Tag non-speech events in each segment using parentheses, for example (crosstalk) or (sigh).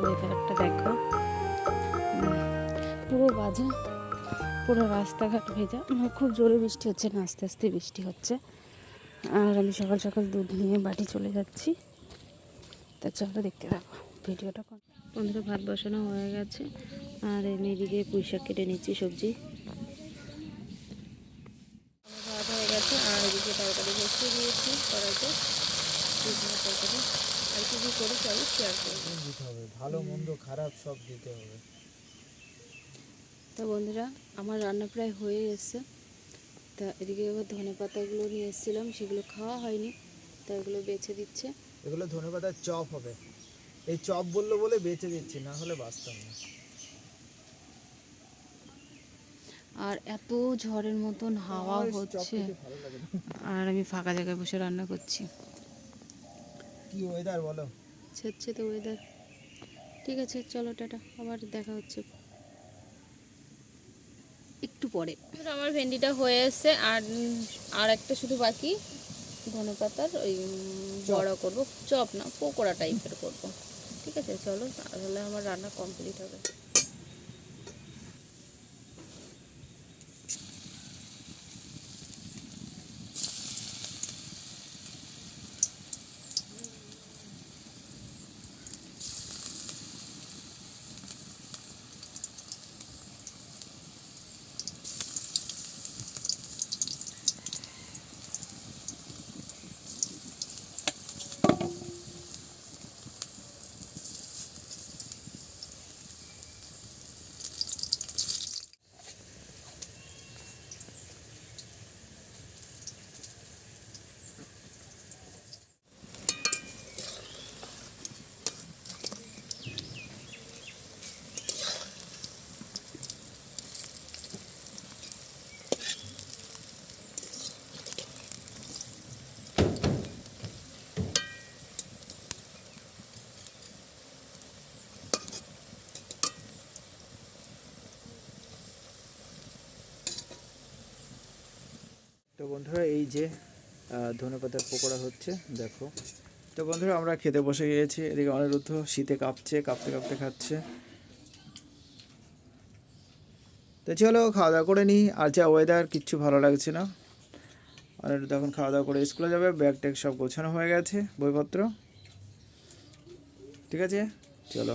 ওয়েদারটা দেখো পুরো বাজে, পুরো রাস্তাঘাট ভেজা। খুব জোরে বৃষ্টি হচ্ছে না, আস্তে আস্তে বৃষ্টি হচ্ছে। আর আমি সকাল সকাল দুধ নিয়ে বাড়ি চলে যাচ্ছি। তা চলো দেখতে থাকো, ভিডিওটা বন্ধুরা, ভাত বসানো হয়ে গেছে। আর এমনি এদিকে পুঁই শাক কেটে নিচ্ছি, সবজি। ভাত হয়ে গেছে, আর এদিকে তরকারি বসিয়ে দিয়েছি, কড়াইতে। তরকারি আর কি কী শেয়ার করব দিতে হবে। ভালো মন্দ খারাপ সব দিতে হবে। তা বন্ধুরা আমার রান্না প্রায় হয়ে এসছে তা এদিকে এবার ধনে পাতাগুলো নিয়ে এসেছিলাম সেগুলো খাওয়া হয়নি তা এগুলো বেছে দিচ্ছে। এগুলো ধনে পাতার চপ হবে। এই চপ বলল বলে বেঁচে দিচ্ছি না হলে বাঁচতাম না। আর এত ঝড়ের মতন হাওয়া হচ্ছে। আর আমি ফাঁকা জায়গায় বসে রান্না করছি। কি ওয়েদার বলো? ছেচ্ছে তো ওয়েদার ঠিক আছে চলো টাটা আবার দেখা হচ্ছে। একটু পরে। আমার ভেন্ডিটা হয়ে এসছে আর আর একটা শুধু বাকি ধনেপাতার ওই বড়া করব। চপ না পকোড়া টাইপের করব। ঠিক আছে চলো তাহলে আমার রান্না কমপ্লিট হবে। তো বন্ধুরা, এই যে ধনে পাতার পকোড়া হচ্ছে, দেখো। তো বন্ধুরা, আমরা খেতে বসে গিয়েছি। এদিকে অনিরুদ্ধ শীতে কাঁপছে, কাঁপতে কাঁপতে খাচ্ছে। তো চলো, খাওয়া দাওয়া করে নিই। আর যা ওয়েদার কিচ্ছু ভালো লাগছে না। অনিরুদ্ধ এখন খাওয়া দাওয়া করে স্কুলে যাবে ব্যাগ ট্যাগ সব গোছানো হয়ে গেছে, বইপত্র। ঠিক আছে? চলো।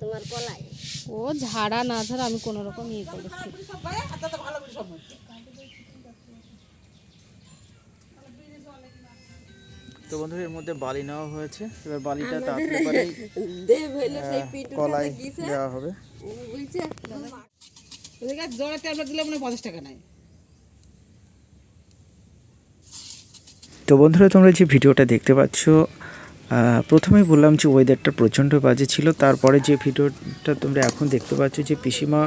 তোমার কলাই? ও ঝাড়া না ঝাড়া আমি কোনো রকম ইয়ে করেছি। তো বন্ধুরা এর মধ্যে বালি নেওয়া হয়েছে। এবার বালিটা তাড়াতাড়ি কলাই দেওয়া হবে। জ্বরের ট্যাবলেট দিলে মনে হয় পঞ্চাশ টাকা নেয়। তো বন্ধুরা তোমরা যে ভিডিওটা দেখতে পাচ্ছ প্রথমেই বললাম যে ওয়েদারটা প্রচণ্ড বাজে ছিল, তারপরে যে ভিডিওটা তোমরা এখন দেখতে পাচ্ছ যে পিসিমা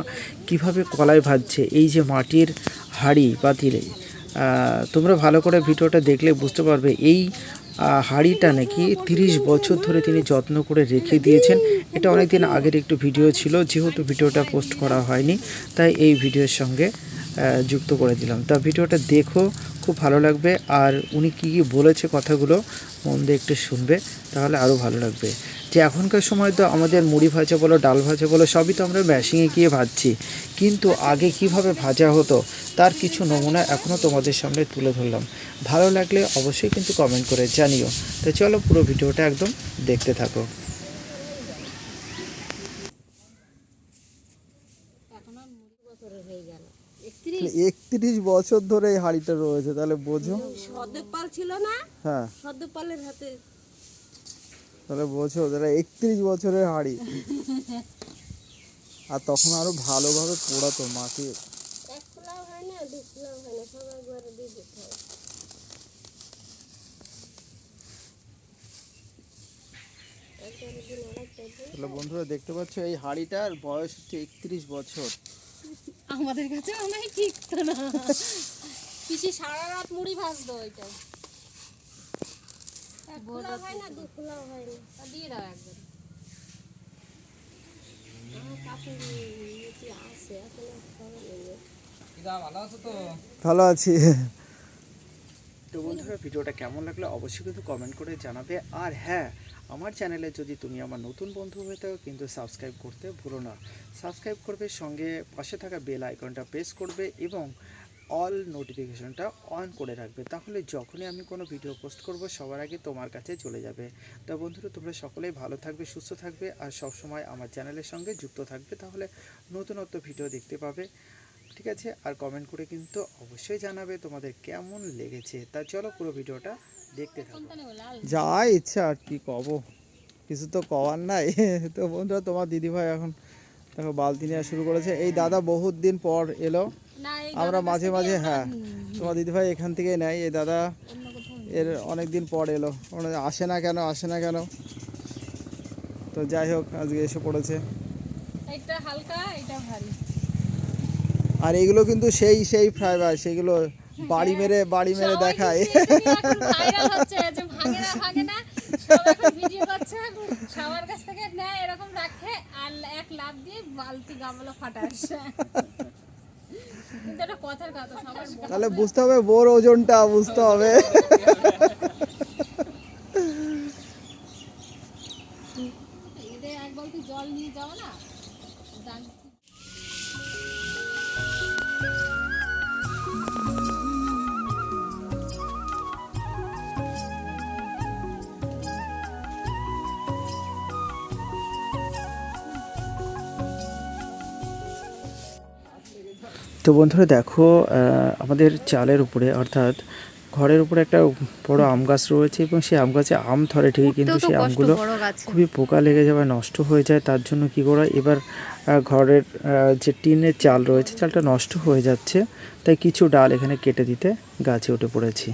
কীভাবে কলায় ভাজছে, এই যে মাটির হাঁড়ি পাতিলে তোমরা ভালো করে ভিডিওটা দেখলে বুঝতে পারবে, এই হাঁড়িটা নাকি তিরিশ বছর ধরে তিনি যত্ন করে রেখে দিয়েছেন, এটা অনেকদিন আগের একটু ভিডিও ছিল, যেহেতু ভিডিওটা পোস্ট করা হয়নি, তাই এই ভিডিওর সঙ্গে যুক্ত করে দিলাম। তা ভিডিওটা দেখো, খুব ভালো লাগবে। আর উনি কী কী বলেছে কথাগুলো মন দিয়ে একটু শুনবে, তাহলে আরও ভালো লাগবে। যে এখনকার সময় তো আমাদের মুড়ি ভাজা বলো, ডাল ভাজা বলো, সবই তো আমরা ম্যাশিংয়ে গিয়ে ভাজছি। কিন্তু আগে কীভাবে ভাজা হতো, তার কিছু নমুনা এখনও তোমাদের সামনে তুলে ধরলাম। ভালো লাগলে অবশ্যই কিন্তু কমেন্ট করে জানিও। তো চলো পুরো ভিডিওটা একদম দেখতে থাকো বছর হয়ে গেল একত্রিশ বছর ধরে এই হাঁড়িটা রয়েছে তাহলে বোঝো। সদেপাল ছিল না? হ্যাঁ। সদেপালের হাতে। তাহলে বোঝো তাহলে একত্রিশ বছরের হাঁড়ি। আর তখন আরও ভালোভাবে পোড়াতো তাহলে বন্ধুরা দেখতে পাচ্ছ এই হাঁড়িটার বয়স হচ্ছে একত্রিশ বছর। আমাদের কাছে মনে হয় না। পিসি সারা রাত মুড়ি ভাজতো ওইটা। হয় না হয় না। দিয়ে দাও ভালো আছি। তো বন্ধুরা, ভিডিওটা কেমন লাগল অবশ্যই কিন্তু কমেন্ট করে জানাবে। আর হ্যাঁ আমার চ্যানেলে যদি তুমি আমার নতুন বন্ধু হয়ে থাকো, কিন্তু সাবস্ক্রাইব করতে ভুলো না। সাবস্ক্রাইব করবে, সঙ্গে পাশে থাকা বেল আইকনটা প্রেস করবে এবং অল নোটিফিকেশনটা অন করে রাখবে। তাহলে যখনই আমি কোনো ভিডিও পোস্ট করব, সবার আগে তোমার কাছে চলে যাবে। তো বন্ধুরা, তোমরা সকলেই ভালো থাকবে, সুস্থ থাকবে, আর সব সময় আমার চ্যানেলের সঙ্গে যুক্ত থাকবে, তাহলে নতুনত্ব ভিডিও দেখতে পাবে। ঠিক আছে আর কমেন্ট করে কিন্তু অবশ্যই জানাবে তোমাদের কেমন লেগেছে। তা চলো পুরো ভিডিওটা দেখতে থাকো। যা ইচ্ছা আর কি কব কিছু তো কওয়ার নাই। (laughs) তো বন্ধুরা তোমার দিদিভাই এখন দেখো বালতি নেওয়া শুরু করেছে। এই দাদা বহুত দিন পর এলো। আমরা মাঝে মাঝে হ্যাঁ তোমার দিদিভাই এখান থেকেই নেয়। এই দাদা এর অনেক দিন পর এলো। আসে না কেন আসে না কেন? তো যাই হোক আজকে এসে পড়েছে। এটা হালকা এটা ভারী। আর এগুলো কিন্তু সেই সেই ফাইবার সেগুলো বাড়ি মেরে বাড়ি মেরে দেখায়। তাহলে বুঝতে হবে বোর ওজনটা বুঝতে হবে। জল নিয়ে যাও না তো বন্ধুরা দেখো আমাদের চালের উপরে অর্থাৎ ঘরের উপরে একটা বড় আম গাছ রয়েছে এবং সেই আম গাছে আম ধরে ঠিকই কিন্তু সেই আমগুলো খুবই পোকা লেগে যাওয়ায় নষ্ট হয়ে যায় তার জন্য কি করা এবার ঘরের যে টিনের চাল রয়েছে চালটা নষ্ট হয়ে যাচ্ছে তাই কিছু ডাল এখানে কেটে দিতে গাছে উঠে পড়েছি।